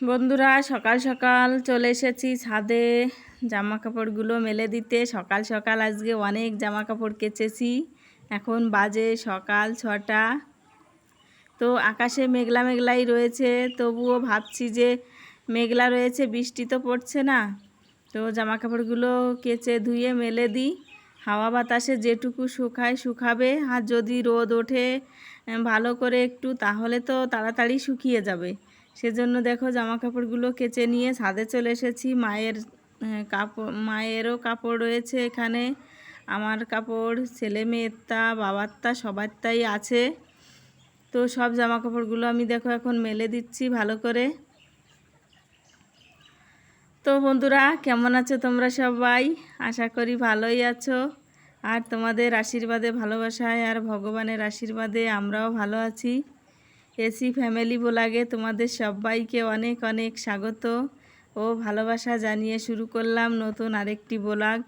বন্ধুরা, সকাল সকাল চলে এসেছি ছাদে। জামা কাপড়গুলো মেলে দিতে। সকাল সকাল আজকে অনেক জামা কাপড় কেচেছি। এখন বাজে সকাল ছটা। তো আকাশে মেঘলা মেঘলাই রয়েছে। তবুও ভাবছি যে মেঘলা রয়েছে, বৃষ্টি তো পড়ছে না। তো জামা কাপড়গুলো কেচে ধুয়ে মেলে দিই। হাওয়া বাতাসে যেটুকু শুকায় শুকাবে। আর যদি রোদ ওঠে, ভালো করে একটু, তাহলে তো তাড়াতাড়ি শুকিয়ে যাবে। সেজন্য দেখো জামা কাপড়গুলো কেচে নিয়ে ছাদে চলে এসেছি। মায়ের আহ, কাপড় মায়েরও কাপড় রয়েছে এখানে। আমার কাপড় ছেলে মেয়ের তা বাবার তা সবার তাই আছে। তো সব জামা কাপড়গুলো আমি দেখো এখন মেলে দিচ্ছি ভালো করে। তো বন্ধুরা কেমন আছো তোমরা সবাই? আশা করি ভালোই আছো। আর তোমাদের আশীর্বাদে ভালোবাসায় আর ভগবানের আশীর্বাদে আমরাও ভালো আছি। এসি ফ্যামিলি বোলাগে তোমাদের সবাইকে অনেক অনেক স্বাগত ও ভালোবাসা জানিয়ে শুরু করলাম নতুন আরেকটি বোলাগ।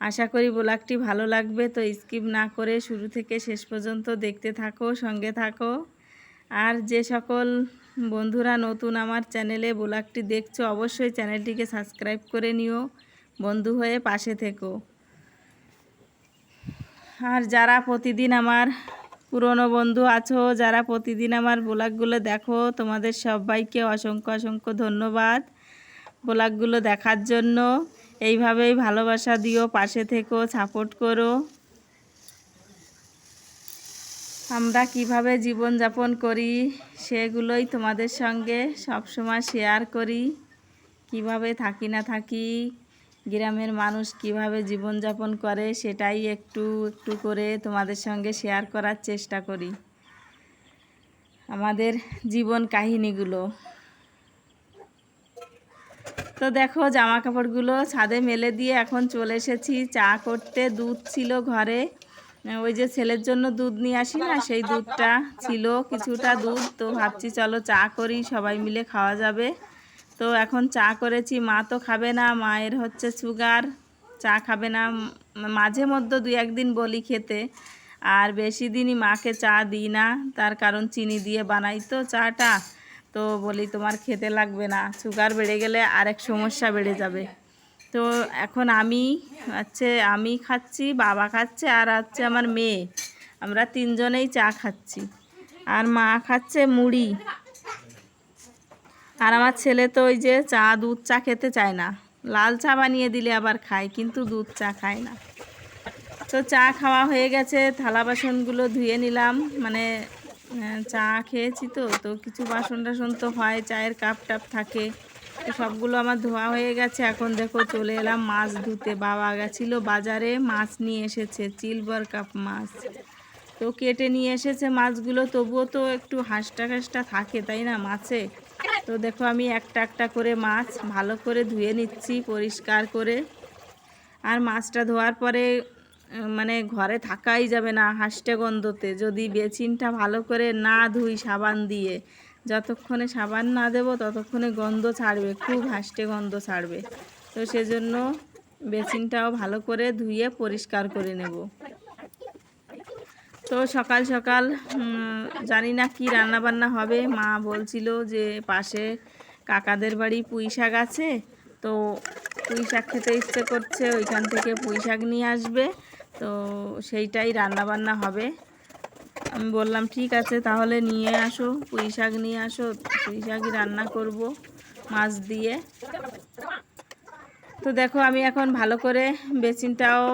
আশা করি বোলাগটি ভালো লাগবে, তো স্কিপ না করে শুরু থেকে শেষ পর্যন্ত দেখতে থাকো, সঙ্গে থাকো। আর যে সকল বন্ধুরা নতুন আমার চ্যানেলে বোলাগটি দেখছ, অবশ্যই চ্যানেলটিকে সাবস্ক্রাইব করে নিও, বন্ধু হয়ে পাশে থেকো। আর যারা প্রতিদিন আমার পুরনো বন্ধু আছো যারা প্রতিদিন আমার ব্লগগুলো দেখো, তোমাদের সবাইকে অসংখ্য অসংখ্য ধন্যবাদ ব্লগগুলো দেখার জন্য। এইভাবেই ভালোবাসা দিও, পাশে থেকো, সাপোর্ট করো। আমরা কীভাবে জীবনযাপন করি সেগুলোই তোমাদের সঙ্গে সবসময় শেয়ার করি। কীভাবে থাকি না থাকি গ্রামের মানুষ কীভাবে জীবনযাপন করে সেটাই একটু একটু করে তোমাদের সঙ্গে শেয়ার করার চেষ্টা করি। আমাদের জীবন কাহিনীগুলো। তো দেখো জামা কাপড়গুলো ছাদে মেলে দিয়ে এখন চলে এসেছি। চা করতে দুধ ছিল ঘরে। ওই যে ছেলের জন্য দুধ নিয়ে আসি না, সেই দুধটা ছিল কিছুটা দুধ। তো ভাবছি চলো চা করি, সবাই মিলে খাওয়া যাবে। তো এখন চা করেছি, মা তো খাবে না, মায়ের হচ্ছে সুগার চা খাবে না। মাঝে মধ্যে দুই একদিন বলি খেতে, আর বেশি দিনই মাকে চা দিই না, তার কারণ চিনি দিয়ে বানাই তো চাটা। তো বলি তোমার খেতে লাগবে না সুগার বেড়ে গেলে আরেক সমস্যা বেড়ে যাবে। তো এখন আমি হচ্ছে, আমি খাচ্ছি, বাবা খাচ্ছে, আর হচ্ছে আমার মেয়ে। আমরা তিনজনেই চা খাচ্ছি। আর মা খাচ্ছে মুড়ি। আর আমার ছেলে তো ওই যে চা, দুধ চা খেতে চায় না। লাল চা বানিয়ে দিলে আবার খায়, কিন্তু দুধ চা খায় না। তো চা খাওয়া হয়ে গেছে, থালা বাসনগুলো ধুয়ে নিলাম। মানে চা খেয়েছি তো তো কিছু বাসন টাসন তো হয়, চায়ের কাপ টাপ থাকে। তো সবগুলো আমার ধোয়া হয়ে গেছে। এখন দেখো চলে এলাম মাছ ধুতে। বাবা গেছিল বাজারে, মাছ নিয়ে এসেছে চিলবার কাপ মাছ। তো কেটে নিয়ে এসেছে মাছগুলো। তবুও তো একটু হাঁসটা হাঁসটা থাকে, তাই না, মাছে? তো দেখো আমি একটা একটা করে মাছ ভালো করে ধুয়ে নিচ্ছি, পরিষ্কার করে। আর মাছটা ধোয়ার পরে মানে ঘরে থাকাই যাবে না হাঁসটে গন্ধতে। যদি বেচিনটা ভালো করে না ধুই সাবান দিয়ে, যতক্ষণে সাবান না দেবো ততক্ষণে গন্ধ ছাড়বে, খুব হাঁসটে গন্ধ ছাড়বে। তো সেজন্য বেসিনটাও ভালো করে ধুয়ে পরিষ্কার করে নেব। তো সকাল সকাল জানি না কি রান্না বান্না হবে। মা বলছিল যে পাশে কাকাদের বাড়ি পুঁই শাক আছে, তো পুঁই শাক খেতে ইচ্ছে করছে, ওইখান থেকে পুঁই শাক নিয়ে আসবে। তো সেইটাই রান্না বান্না হবে। আমি বললাম, ঠিক আছে, তাহলে নিয়ে আসো, পুঁই শাক নিয়ে আসো, পুঁই শাকই রান্না করব মাছ দিয়ে। তো দেখো, আমি এখন ভালো করে বেসিনটাও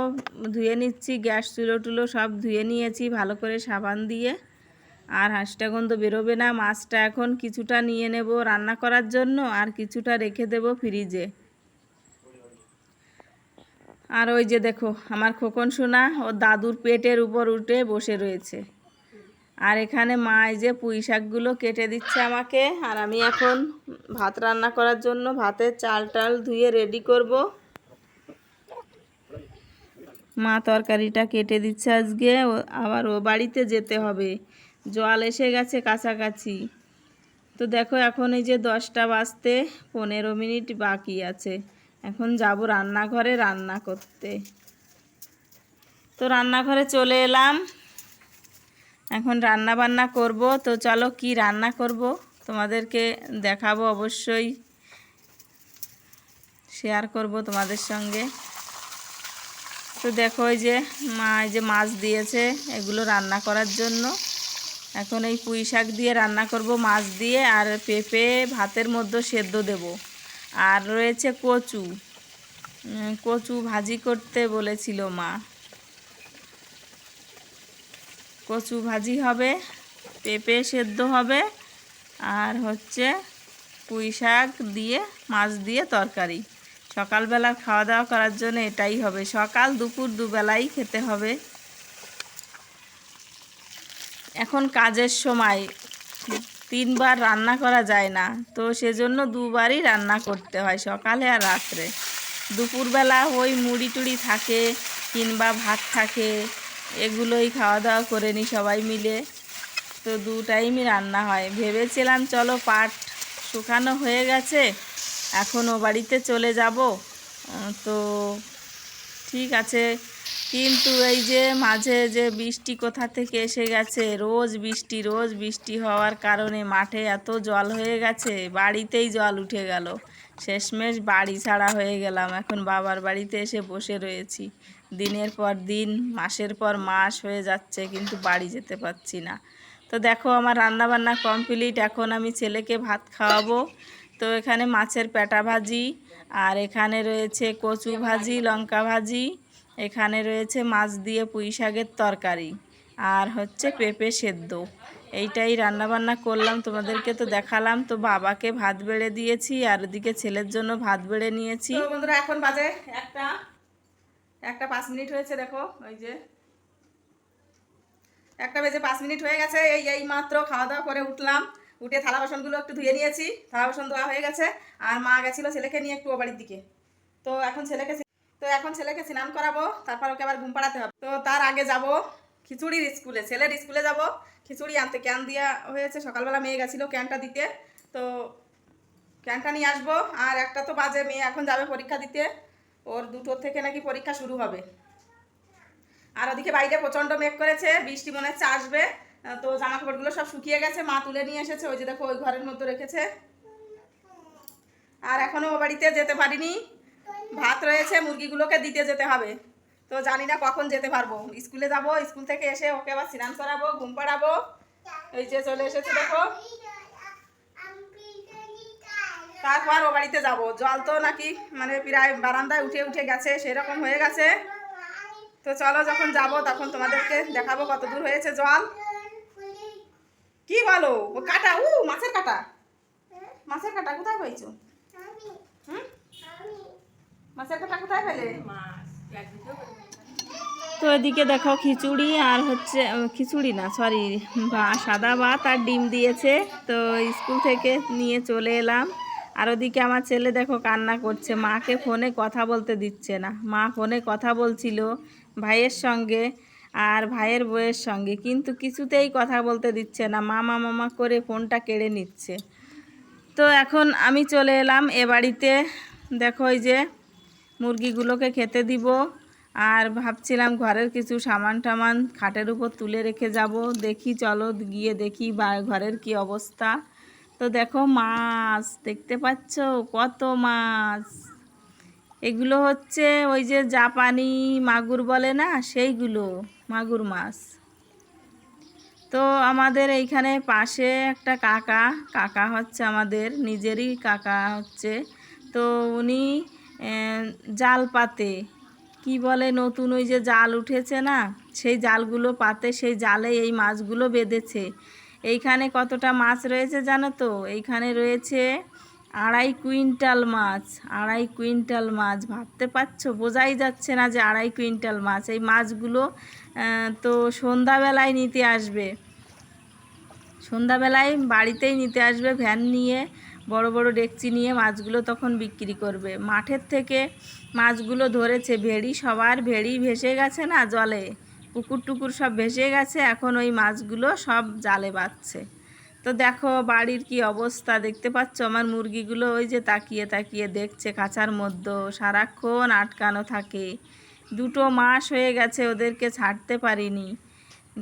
ধুয়ে নিচ্ছি, গ্যাস চুলো টুলো সব ধুয়ে নিয়েছি ভালো করে সাবান দিয়ে। আর হাঁসটা গন্ধ বেরোবে না, মাছটা এখন কিছুটা নিয়ে নেব রান্না করার জন্য আর কিছুটা রেখে দেব ফ্রিজে। আর ওই যে দেখো, আমার খোকন সোনা ও দাদুর পেটের উপর উঠে বসে রয়েছে। আর এখানে মা এই যে পুঁই শাকগুলো কেটে দিচ্ছে আমাকে। আর আমি এখন ভাত রান্না করার জন্য ভাতের চাল টাল ধুয়ে রেডি করব। মা তরকারিটা কেটে দিচ্ছে আজকে। আবার ও বাড়িতে যেতে হবে। জল এসে গেছে কাছাকাছি। তো দেখো এখন এই যে দশটা বাজতে, পনেরো মিনিট বাকি আছে। এখন যাব রান্নাঘরে রান্না করতে। তো রান্নাঘরে চলে এলাম। এখন রান্না বান্না করব। তো চলো কি রান্না করব? তোমাদেরকে দেখাবো অবশ্যই। শেয়ার করব তোমাদের সঙ্গে। তো দেখো এই যে মা, এই যে মাছ দিয়েছে এগুলো রান্না করার জন্য। এখন এই পুঁই শাক দিয়ে রান্না করব মাছ দিয়ে, আর পেঁপে ভাতের মধ্যে সেদ্ধ দেব। আর রয়েছে কচু। কচু ভাজি করতে বলেছিল মা। কচু ভাজি হবে, পেঁপে সেদ্ধ হবে, আর হচ্ছে পুঁই শাক দিয়ে, মাছ দিয়ে তরকারি। সকালবেলা খাওয়া দাওয়া করার জন্য এটাই হবে। সকাল দুপুর দুবেলাই খেতে হবে। এখন কাজের সময়। তিনবার রান্না করা যায় না, তো সেজন্য দুবারই রান্না করতে হয়, সকালে আর রাত্রে। দুপুরবেলা ওই মুড়ি টুড়ি থাকে কিংবা ভাত থাকে এগুলোই খাওয়া দাওয়া করে নিই সবাই মিলে। তো দু টাইমই রান্না হয়। ভেবেছিলাম চলো পাট শুকানো হয়ে গেছে এখন ও বাড়িতে চলে যাব। তো ঠিক আছে। কিন্তু এই যে মাঝে যে বৃষ্টি কোথা থেকে এসে গেছে, রোজ বৃষ্টি রোজ বৃষ্টি হওয়ার কারণে মাঠে এত জল হয়ে গেছে, বাড়িতেই জল উঠে গেল। শেষমেশ বাড়ি ছাড়া হয়ে গেলাম। এখন বাবার বাড়িতে এসে বসে রয়েছি। দিনের পর দিন, মাসের পর মাস হয়ে যাচ্ছে, কিন্তু বাড়ি যেতে পারছি না। তো দেখো, আমার রান্না বান্না কমপ্লিট এখন আমি ছেলেকে ভাত খাওয়াবো। তো এখানে মাছের পেটা ভাজি, আর এখানে রয়েছে কচু ভাজি, লঙ্কা ভাজি। এখানে রয়েছে মাছ দিয়ে পুঁই শাকের তরকারি। আর হচ্ছে পেঁপে সেদ্ধ। এইটাই রান্না বান্না করলাম। তোমাদেরকে তো দেখালাম। তো বাবাকে ভাত বেড়ে দিয়েছি, আর ওদিকে ছেলের জন্য ভাত বেড়ে নিয়েছি। বন্ধুরা, এখন বাজে একটা। একটা পাঁচ মিনিট হয়েছে, দেখো, ওই যে। একটা বেজে পাঁচ মিনিট হয়ে গেছে, এই এই মাত্র খাওয়া দাওয়া করে উঠলাম। উঠে থালা বাসনগুলো একটু ধুয়ে নিয়েছি, থালা বাসন ধোয়া হয়ে গেছে, আর মা গেছিল ছেলেকে নিয়ে একটু ও বাড়ির দিকে। তো এখন ছেলেকে তো এখন ছেলেকে স্নান করাবো, তারপর ওকে আবার ঘুম পাড়াতে হবে। তো তার আগে যাব খিচুড়ির স্কুলে, ছেলের স্কুলে যাব। খিচুড়ি আনতে ক্যান দেওয়া হয়েছে, সকালবেলা মেয়ে গেছিল ক্যানটা দিতে। তো ক্যানটা নিয়ে আসব, আর একটা তো বাজে, মেয়ে এখন যাবে পরীক্ষা দিতে। ওর দুটোর থেকে নাকি পরীক্ষা শুরু হবে। আর ওদিকে বাইরে প্রচণ্ড মেঘ করেছে, বৃষ্টি মনে হচ্ছে আসবে। তো জামা কাপড়গুলো সব শুকিয়ে গেছে, মা তুলে নিয়ে এসেছে, ওই যে দেখো ওই ঘরের মধ্যে রেখেছে। আর এখনও ও বাড়িতে যেতে পারিনি। ভাত রয়েছে, মুরগিগুলোকে দিতে যেতে হবে। তো জানি না কখন যেতে পারব। স্কুলে যাব, স্কুল থেকে এসে ওকে আবার স্নান করাবো, ঘুম পাড়াবো। এই যে চলে এসেছে, দেখো। তারপর ও বাড়িতে যাব। জল তো নাকি মানে প্রায় বারান্দায় উঠে উঠে গেছে, সেরকম হয়ে গেছে। তো চলো যখন যাব তখন তোমাদেরকে দেখাবো কত দূর হয়েছে জল। কি বলো? ও কাটা, উ, মাছের কাটা। মাছের কাটা কোথায় পাইছো? মাছের কাটা কোথায় পেলে? তো এদিকে দেখো খিচুড়ি আর হচ্ছে খিচুড়ি না সরি সাদা ভাত আর ডিম দিয়েছে। তো স্কুল থেকে নিয়ে চলে এলাম। আর ওদিকে আমার ছেলে দেখো কান্না করছে। মাকে ফোনে কথা বলতে দিচ্ছে না। মা ফোনে কথা বলছিল ভাইয়ের সঙ্গে আর ভাইয়ের বউয়ের সঙ্গে। কিন্তু কিছুতেই কথা বলতে দিচ্ছে না। মামা মামা করে ফোনটা কেড়ে নিচ্ছে। তো এখন আমি চলে এলাম এ বাড়িতে। দেখো ওই যে মুরগিগুলোকে খেতে দিব। আর ভাবছিলাম ঘরের কিছু সামান টামান খাটের উপর তুলে রেখে যাব। দেখি চলো গিয়ে দেখি বা ঘরের কি অবস্থা। তো দেখো মাছ, দেখতে পাচ্ছ? কত মাছ। এগুলো হচ্ছে ওই যে জাপানি মাগুর বলে না? সেইগুলো, মাগুর মাছ। তো আমাদের এইখানে পাশে একটা কাকা কাকা হচ্ছে আমাদের, নিজেরই কাকা হচ্ছে। তো উনি জাল পাতে। কি বলে নতুন ওই যে জাল উঠেছে না? সেই জালগুলো পাতে, সেই জালে এই মাছগুলো বেঁধেছে। এইখানে কতটা মাছ রয়েছে জানো তো? এইখানে রয়েছে আড়াই কুইন্টাল মাছ, আড়াই কুইন্টাল মাছ। ভাবতে পারছ? বোঝাই যাচ্ছে না যে আড়াই কুইন্টাল মাছ। এই মাছগুলো তো সন্ধ্যাবেলায় নিতে আসবে। সন্ধ্যাবেলায় বাড়িতেই নিতে আসবে, ভ্যান নিয়ে, বড় বড় ডেকচি নিয়ে মাছগুলো তখন বিক্রি করবে। মাঠের থেকে মাছগুলো ধরেছে, ভেড়ি সবার ভেড়ি ভেসে গেছে না জলে? পুকুর টুকুর সব ভেসে গেছে, এখন ওই মাছগুলো সব জালে বাচ্ছে তো দেখো বাড়ির কি অবস্থা, দেখতে পাচ্ছ আমার মুরগিগুলো ওই যে তাকিয়ে তাকিয়ে দেখছে কাঁচার মধ্যে, সারাক্ষণ আটকানো থাকে। দুটো মাস হয়ে গেছে ওদেরকে ছাড়তে পারিনি।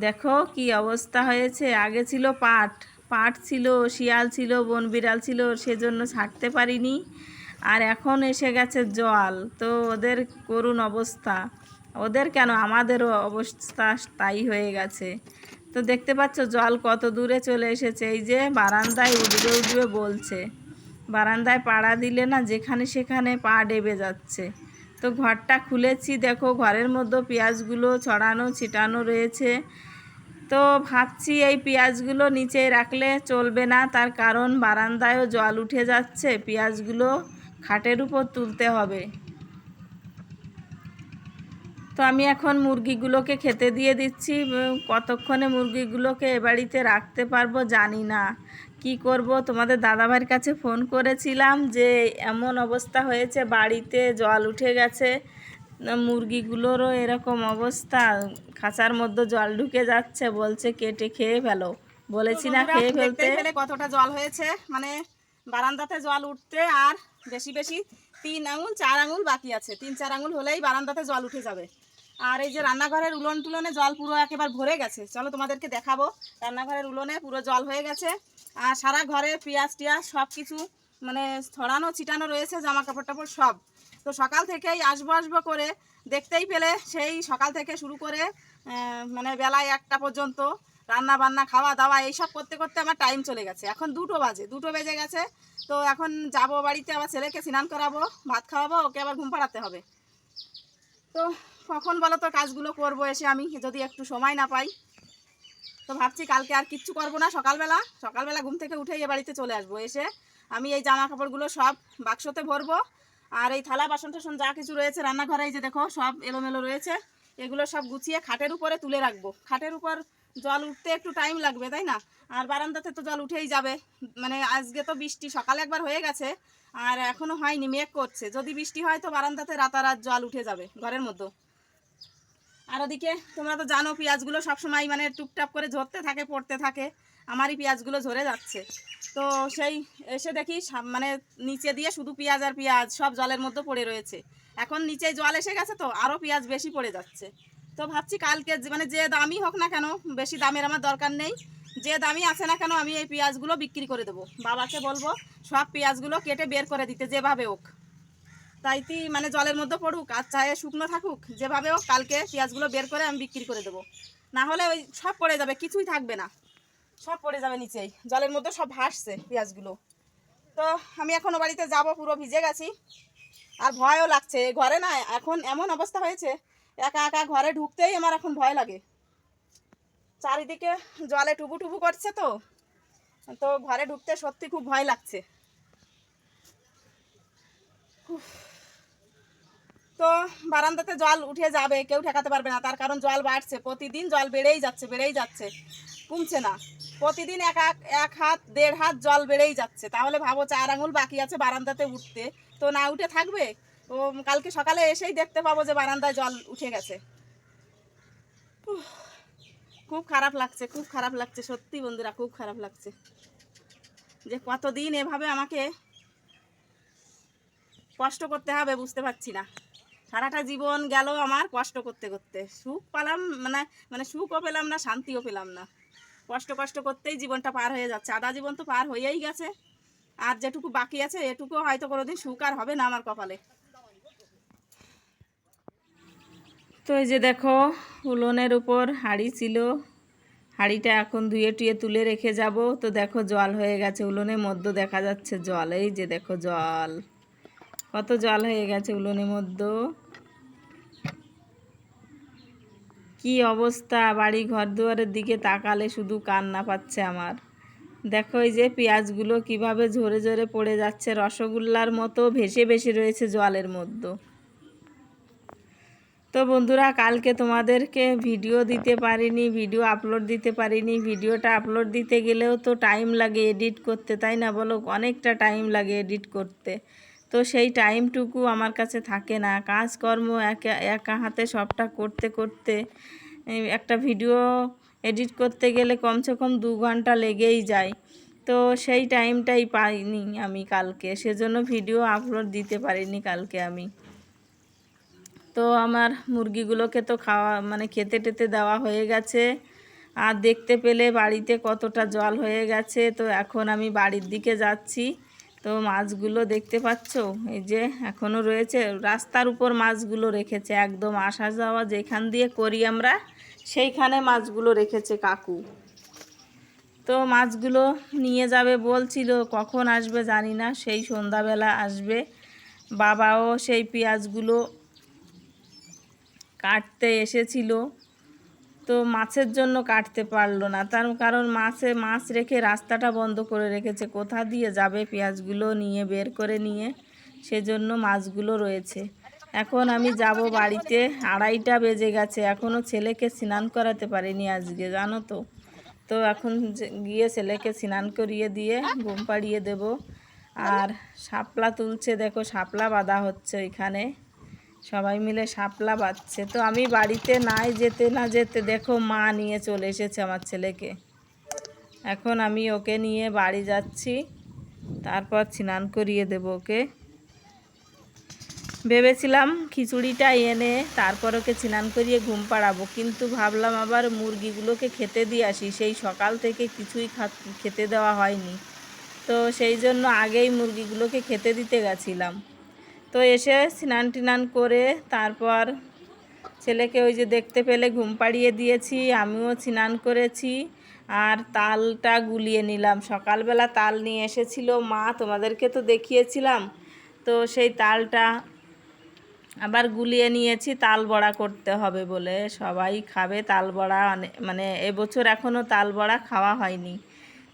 দেখো কি অবস্থা হয়েছে, আগে ছিল পাট পাট ছিল, শিয়াল ছিল, বন বিড়াল ছিল, সেজন্য ছাড়তে পারিনি। আর এখন এসে গেছে জল, তো ওদের করুণ অবস্থা। ওদের কেন? আমাদেরও অবস্থা তাই হয়ে গেছে। তো দেখতে পাচ্ছ, জল কত দূরে চলে এসেছে। এই যে বারান্দায় উঠবে উঠবে বলছে। বারান্দায় পাড়া দিলে না, যেখানে সেখানে পা ডেবে যাচ্ছে। তো ঘরটা খুলেছি, দেখো, ঘরের মধ্যে পেঁয়াজগুলো ছড়ানো, ছিটানো রয়েছে। তো ভাবছি এই পেঁয়াজগুলো নিচে রাখলে চলবে না, তার কারণ বারান্দায়ও জল উঠে যাচ্ছে। পেঁয়াজগুলো খাটের উপর তুলতে হবে। তো আমি এখন মুরগিগুলোকে খেতে দিয়ে দিচ্ছি কতক্ষণে মুরগিগুলোকে এ বাড়িতে রাখতে পারব জানি না। কি করব? তোমাদের দাদাভাইয়ের কাছে ফোন করেছিলাম যে এমন অবস্থা হয়েছে বাড়িতে জল উঠে গেছে মুরগিগুলোরও এরকম অবস্থা খাঁচার মধ্যে জল ঢুকে যাচ্ছে বলছে কেটে খেয়ে ফেলো। বলেছি না খেয়ে ফেলতে। ফেলে কতটা জল হয়েছে। মানে বারান্দাতে জল উঠতে আর বেশি বেশি তিন আঙুল চার আঙুল বাকি আছে। তিন চার আঙুল হলেই বারান্দাতে জল উঠে যাবে। আর এই যে রান্নাঘরের উলন টুলনে জল পুরো একেবারে ভরে গেছে। চলো তোমাদেরকে দেখাবো। রান্নাঘরের উলনে পুরো জল হয়ে গেছে। আর সারা ঘরে পেঁয়াজ টিয়াজ সব কিছু মানে ছড়ানো, ছিটানো রয়েছে জামা কাপড় টাপড় সব। তো সকাল থেকেই আসব আসব করে দেখতেই পেলে সেই সকাল থেকে শুরু করে মানে বেলায় একটা পর্যন্ত রান্না বান্না খাওয়া দাওয়া এইসব করতে করতে আমার টাইম চলে গেছে। এখন দুটো বাজে, দুটো বেজে গেছে। তো এখন যাব বাড়িতে আবার ছেলেকে স্নান করাবো, ভাত খাওয়াবো, ওকে আবার ঘুম পাড়াতে হবে। তো কখন বলো তো কাজগুলো করব এসে আমি, যদি একটু সময় না পাই। তো ভাবছি কালকে আর কিচ্ছু করব না, সকালবেলা সকালবেলা ঘুম থেকে উঠে এ বাড়িতে চলে আসব। এসে আমি এই জামা কাপড়গুলো সব বাক্সতে ভরবো, আর এই থালা বাসন টাসন যা কিছু রয়েছে, রান্নাঘরে এই যে দেখো, সব এলোমেলো রয়েছে। এগুলো সব গুছিয়ে খাটের উপরে তুলে রাখব। খাটের উপর জল উঠতে একটু টাইম লাগবে, তাই না? আর বারান্দাতে তো জল উঠেই যাবে। মানে আজকে তো বৃষ্টি, সকালে একবার হয়ে গেছে, আর এখনও হয়নি, মেঘ করছে। যদি বৃষ্টি হয় তো বারান্দাতে রাতারাত জল উঠে যাবে, ঘরের মধ্যে। আর ওদিকে তোমরা তো জানো পেঁয়াজগুলো সবসময় মানে টুকটাপ করে ঝরতে থাকে, পড়তে থাকে। আমারই পেঁয়াজগুলো ঝরে যাচ্ছে। তো সেই এসে দেখি মানে নিচে দিয়ে শুধু পেঁয়াজ আর পেঁয়াজ সব জলের মধ্যে পড়ে রয়েছে। এখন নিচে জল এসে গেছে তো আরও পেঁয়াজ বেশি পড়ে যাচ্ছে। তো ভাবছি কালকে মানে যে দামই হোক না কেন, বেশি দামের আমার দরকার নেই। যে দামই আছে না কেন আমি এই পেঁয়াজগুলো বিক্রি করে দেবো। বাবাকে বলব সব পেঁয়াজগুলো কেটে বের করে দিতে যেভাবে হোক। তাইতি মানে জলের মধ্যে পড়ুক আর চায়ে শুকনো থাকুক, যেভাবে হোক কালকে পেঁয়াজগুলো বের করে আমি বিক্রি করে দেবো। না হলে ওই সব পড়ে যাবে, কিছুই থাকবে না। সব পড়ে যাবে নিচেই, জলের মধ্যে সব ভাসছে পেঁয়াজগুলো। তো আমি এখনও বাড়িতে যাব, পুরো ভিজে গেছি। আর ভয়ও লাগছে ঘরে না এখন এমন অবস্থা হয়েছে, একা একা ঘরে ঢুকতেই আমার এখন ভয় লাগে। চারিদিকে জলে টুবু টুবু করছে তো তো ঘরে ঢুকতে সত্যি খুব ভয় লাগছে। তো বারান্দাতে জল উঠে যাবে, কেউ ঠেকাতে পারবে না। তার কারণ জল বাড়ছে, প্রতিদিন জল বেড়েই যাচ্ছে বেড়েই যাচ্ছে, কমছে না। প্রতিদিন এক এক হাত, দেড় হাত জল বেড়েই যাচ্ছে। তাহলে ভাবো চার আঙুল বাকি আছে বারান্দাতে উঠতে। তো না উঠে থাকবে? ও কালকে সকালে এসেই দেখতে পাবো যে বারান্দায় জল উঠে গেছে। খুব খারাপ লাগছে, খুব খারাপ লাগছে। সত্যি বন্ধুরা, খুব খারাপ লাগছে। যে কতদিন এভাবে আমাকে কষ্ট করতে হবে বুঝতে পারছি না। সারাটা জীবন গেল আমার কষ্ট করতে করতে। সুখ পেলাম মানে মানে সুখও পেলাম না, শান্তিও পেলাম না। কষ্ট কষ্ট করতেই জীবনটা পার হয়ে যাচ্ছে। আধা জীবন তো পার হয়েই গেছে। আর যেটুকু বাকি আছে, এটুকু হয়তো কোনোদিন সুখ আর হবে না আমার কপালে। তো এই যে দেখো, উলনের উপর হাঁড়ি ছিল। হাঁড়িটা এখন ধুয়ে টুয়ে তুলে রেখে যাব। তো দেখো জল হয়ে গেছে উলনের মধ্যে, দেখা যাচ্ছে জল। এই যে দেখো জল। কত জল হয়ে গেছে উলনের মধ্যে। কি অবস্থা, বাড়ি ঘর দুয়ারের দিকে তাকালে শুধু কান্না পাচ্ছে আমার। দেখো এই যে পেঁয়াজগুলো কীভাবে ঝরে ঝরে পড়ে যাচ্ছে, রসগোল্লার মতো ভেসে ভেসে রয়েছে জলের মধ্যে। তো বন্ধুরা, কালকে তোমাদেরকে ভিডিও দিতে পারিনি, ভিডিও আপলোড দিতে পারিনি, ভিডিওটা আপলোড দিতে গেলেও তো টাইম লাগে এডিট করতে, তাই না বলো? অনেকটা টাইম লাগে এডিট করতে। তো সেই টাইমটুকু আমার কাছে থাকে না। কাজকর্ম একা একা হাতে সবটা করতে করতে একটা ভিডিও এডিট করতে গেলে কমসে কম দু ঘণ্টা লেগেই যায়। তো সেই টাইমটাই পাইনি আমি কালকে, সেজন্য ভিডিও আপলোড দিতে পারিনি কালকে আমি। তো আমার মুরগিগুলোকে তো খাওয়া মানে খেতে টেতে দেওয়া হয়ে গেছে। আর দেখতে পেলে বাড়িতে কতটা জল হয়ে গেছে, তো এখন আমি বাড়ির দিকে যাচ্ছি। তো মাছগুলো দেখতে পাচ্ছ? এই যে এখনও রয়েছে। রাস্তার উপর মাছগুলো রেখেছে, একদম আসা যাওয়া যেখান দিয়ে করি আমরা, সেইখানে মাছগুলো রেখেছে কাকু। তো মাছগুলো নিয়ে যাবে বলছিল, কখন আসবে জানি না, সেই সন্ধ্যাবেলা আসবে। বাবাও সেই পেঁয়াজগুলো কাটতে এসেছিল। তো মাছের জন্য কাটতে পারল না। তার কারণ মাছে মাছ রেখে রাস্তাটা বন্ধ করে রেখেছে। কোথা দিয়ে যাবে পেঁয়াজগুলো নিয়ে, বের করে নিয়ে? সেজন্য মাছগুলো রয়েছে। এখন আমি যাব বাড়িতে। আড়াইটা বেজে গেছে। এখনও ছেলেকে স্নান করাতে পারিনি আজকে, জানো তো। তো এখন গিয়ে ছেলেকে স্নান করিয়ে দিয়ে ঘুম পাড়িয়ে দেব। আর শাপলা তুলছে, দেখো শাপলা বাঁধা হচ্ছে ওইখানে। সবাই মিলে শাপলা বাঁধছে। তো আমি বাড়িতে নাই, যেতে না যেতে দেখো মা নিয়ে চলে এসেছে আমার ছেলেকে। এখন আমি ওকে নিয়ে বাড়ি যাচ্ছি, তারপর স্নান করিয়ে দেব ওকে। ভেবেছিলাম খিচুড়িটা এনে তারপর ওকে স্নান করিয়ে ঘুম পাড়াবো, কিন্তু ভাবলাম আবার মুরগিগুলোকে খেতে দিয়ে আসি, সেই সকাল থেকে কিছুই খেতে দেওয়া হয়নি। তো সেই জন্য আগেই মুরগিগুলোকে খেতে দিতে গেছিলাম। তো এসে স্নান টিনান করে তারপর ছেলেকে ওই যে দেখতে পেলে ঘুম পাড়িয়ে দিয়েছি, আমিও স্নান করেছি আর তালটা গুলিয়ে নিলাম। সকালবেলা তাল নিয়ে এসেছিল মা, তোমাদেরকে তো দেখিয়েছিলাম। তো সেই তালটা আবার গুলিয়ে নিয়েছি, তাল বড়া করতে হবে বলে। সবাই খাবে তাল বড়া মানে এবছর এখনও তাল বড়া খাওয়া হয়নি।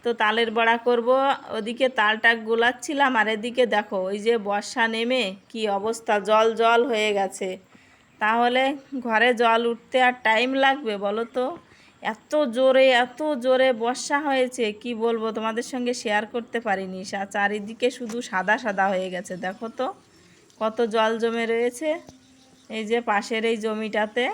তো তালের বড়া করব, ওদিকে তালটা গোলাচ্ছিলাম, আর এদিকে দেখো, ওই যে বর্ষা নেমে কি অবস্থা, জল জল হয়ে গেছে। তাহলে ঘরে জল উঠতে আর টাইম লাগবে বলো তো? এত জোরে এত জোরে বর্ষা হয়েছে, কি বলব, তোমাদের সঙ্গে শেয়ার করতে পারিনি। চারিদিকে শুধু সাদা সাদা হয়ে গেছে, দেখো তো, কত জল জমে রয়েছে। এই যে পাশের এই জমিটাতে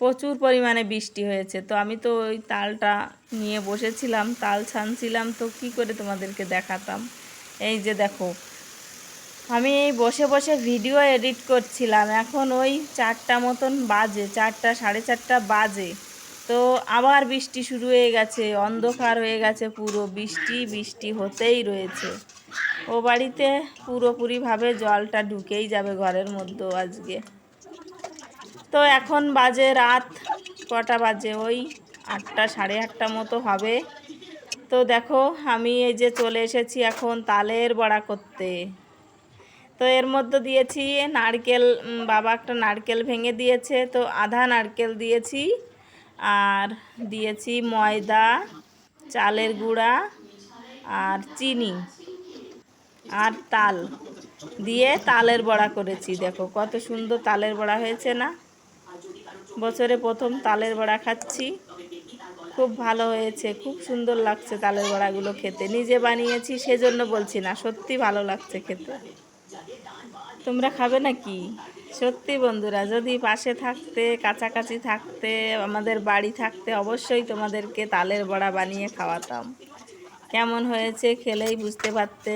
প্রচুর পরিমাণে বৃষ্টি হয়েছে। তো আমি তো ওই তালটা নিয়ে বসেছিলাম, তাল ছানছিলাম, তো কি করে তোমাদেরকে দেখাতাম? এই যে দেখো, আমি এই বসে বসে ভিডিও এডিট করছিলাম, এখন ওই চারটা মতন বাজে, চারটা, সাড়ে চারটা বাজে। তো আবার বৃষ্টি শুরু হয়ে গেছে, অন্ধকার হয়ে গেছে পুরো, বৃষ্টি বৃষ্টি হতেই রয়েছে। ও বাড়িতে পুরোপুরিভাবে জলটা ঢুকেই যাবে ঘরের মধ্যেও আজকে। তো এখন বাজে রাত কটা বাজে? ওই আটটা, সাড়ে আটটা মতো হবে। তো দেখো, আমি এই যে চলে এসেছি এখন তালের বড়া করতে। তো এর মধ্যে দিয়েছি নারকেল বাবা একটা নারকেল ভেঙে দিয়েছে। তো আধা নারকেল দিয়েছি। আর দিয়েছি ময়দা, চালের গুঁড়া আর চিনি আর তাল। দিয়ে তালের বড়া করেছি। দেখো, কত সুন্দর তালের বড়া হয়েছে না? বছরে প্রথম তালের বড়া খাচ্ছি। খুব ভালো হয়েছে, খুব সুন্দর লাগছে তালের বড়াগুলো খেতে। নিজে বানিয়েছি, সেজন্য বলছি না, সত্যি ভালো লাগছে খেতে। তোমরা খাবে নাকি? সত্যি বন্ধুরা, যদি পাশে থাকতে, কাছাকাছি থাকতে, আমাদের বাড়ি থাকতে অবশ্যই তোমাদেরকে তালের বড়া বানিয়ে খাওয়াতাম। কেমন হয়েছে খেলেই বুঝতে পারতে।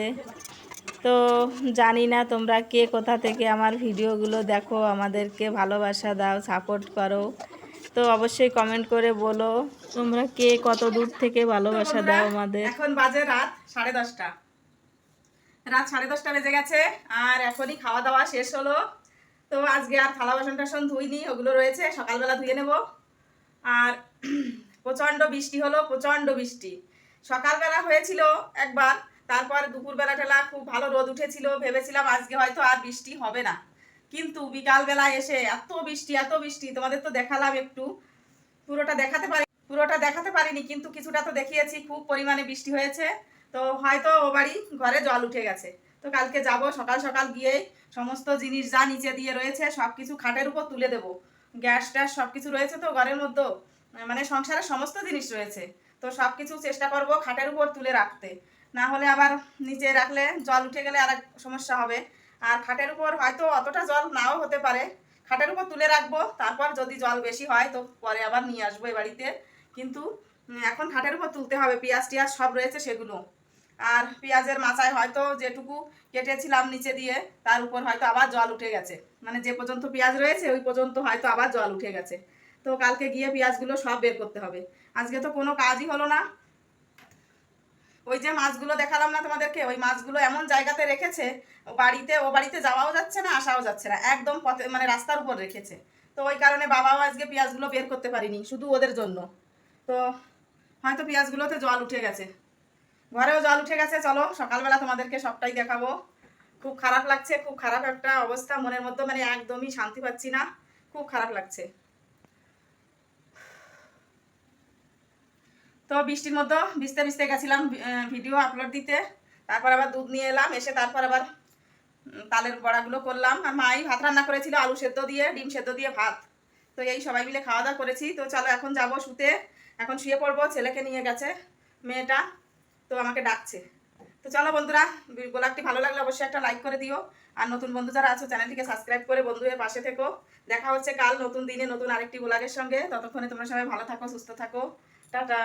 তো জানি না তোমরা কে কোথা থেকে আমার ভিডিওগুলো দেখো আমাদেরকে ভালোবাসা দাও সাপোর্ট করো। তো অবশ্যই কমেন্ট করে বলো তোমরা কে কত দূর থেকে ভালোবাসা দাও আমাদের? এখন বাজে রাত সাড়ে দশটা। রাত সাড়ে দশটা বেজে গেছে আর এখনই খাওয়া দাওয়া শেষ হলো। তো আজকে আর থালা বাসন টাসন ধুইনি ওগুলো রয়েছে সকালবেলা ধুয়ে নেব। আর প্রচণ্ড বৃষ্টি হলো প্রচণ্ড বৃষ্টি। সকালবেলা হয়েছিল একবার তারপর দুপুরবেলা খুব ভালো রোদ উঠেছিল, ভেবেছিলাম আজকে হয়তো আর বৃষ্টি হবে না। কিন্তু বিকালবেলা এসে এত বৃষ্টি এত বৃষ্টি, তোমাদের তো দেখালাম একটু। পুরোটা দেখাতে পারি, পুরোটা দেখাতে পারিনি, কিন্তু কিছুটা তো দেখিয়েছি, খুব পরিমাণে বৃষ্টি হয়েছে। তো হয়তো ও বাড়ি ঘরে জল উঠে গেছে। তো কালকে যাব, সকাল সকাল গিয়ে সমস্ত জিনিস যা নিচে দিয়ে রয়েছে সব কিছু খাটের উপর তুলে দেবো। গ্যাস ট্যাস সব কিছু রয়েছে তো ঘরের মধ্যে মানে সংসারের সমস্ত জিনিস রয়েছে। তো সব কিছু চেষ্টা করব খাটের উপর তুলে রাখতে। না হলে আবার নিচে রাখলে জল উঠে গেলে আর এক সমস্যা হবে। আর খাটের উপর হয়তো অতটা জল নাও হতে পারে। খাটের উপর তুলে রাখব, তারপর যদি জল বেশি হয় তো পরে আবার নিয়ে আসব এ বাড়িতে। কিন্তু এখন খাটের উপর তুলতে হবে, পেঁয়াজ টিয়াজ সব রয়েছে সেগুলো। আর পেঁয়াজের মাচায় হয়তো যেটুকু কেটেছিলাম নিচে দিয়ে, তার উপর হয়তো আবার জল উঠে গেছে। মানে যে পর্যন্ত পেঁয়াজ রয়েছে, ওই পর্যন্ত হয়তো আবার জল উঠে গেছে। তো কালকে গিয়ে পেঁয়াজগুলো সব বের করতে হবে। আজকে তো কোনো কাজই হলো না। ওই যে মাছগুলো দেখালাম না তোমাদেরকে, ওই মাছগুলো এমন জায়গাতে রেখেছে, বাড়িতে, ও বাড়িতে যাওয়াও যাচ্ছে না, আসাও যাচ্ছে না, একদম পথে মানে রাস্তার উপর রেখেছে। তো ওই কারণে বাবাও আজকে পেঁয়াজগুলো বের করতে পারিনি, শুধু ওদের জন্য। তো হয়তো পেঁয়াজগুলোতে জল উঠে গেছে। ঘরেও জল উঠে গেছে, চলো, সকালবেলা তোমাদেরকে সবটাই দেখাবো। খুব খারাপ লাগছে, খুব খারাপ একটা অবস্থা, মনের মধ্যে মানে একদমই শান্তি পাচ্ছি না, খুব খারাপ লাগছে। তো বৃষ্টির মধ্যে ভিজতে ভিজতে গেছিলাম ভিডিও আপলোড দিতে। তারপর আবার দুধ নিয়ে এলাম, এসে তারপর আবার তালের বড়াগুলো করলাম। আর মাই ভাত রান্না করেছিল, আলু সেদ্ধ দিয়ে, ডিম সেদ্ধ দিয়ে ভাত। তো এই সবাই মিলে খাওয়া দাওয়া করেছি। তো চলো এখন যাব শুতে। এখন শুয়ে পড়ব, ছেলেকে নিয়ে গেছে, মেয়েটা তো আমাকে ডাকছে। তো চলো বন্ধুরা গোলাপটি ভালো লাগলে অবশ্যই একটা লাইক করে দিও। আর নতুন বন্ধু যারা আছো, চ্যানেলটিকে সাবস্ক্রাইব করে বন্ধুদের পাশে থেকো। দেখা হচ্ছে কাল নতুন দিনে নতুন আরেকটি গোলাগের সঙ্গে। ততক্ষণে তোমরা সবাই ভালো থাকো, সুস্থ থাকো। টাটা!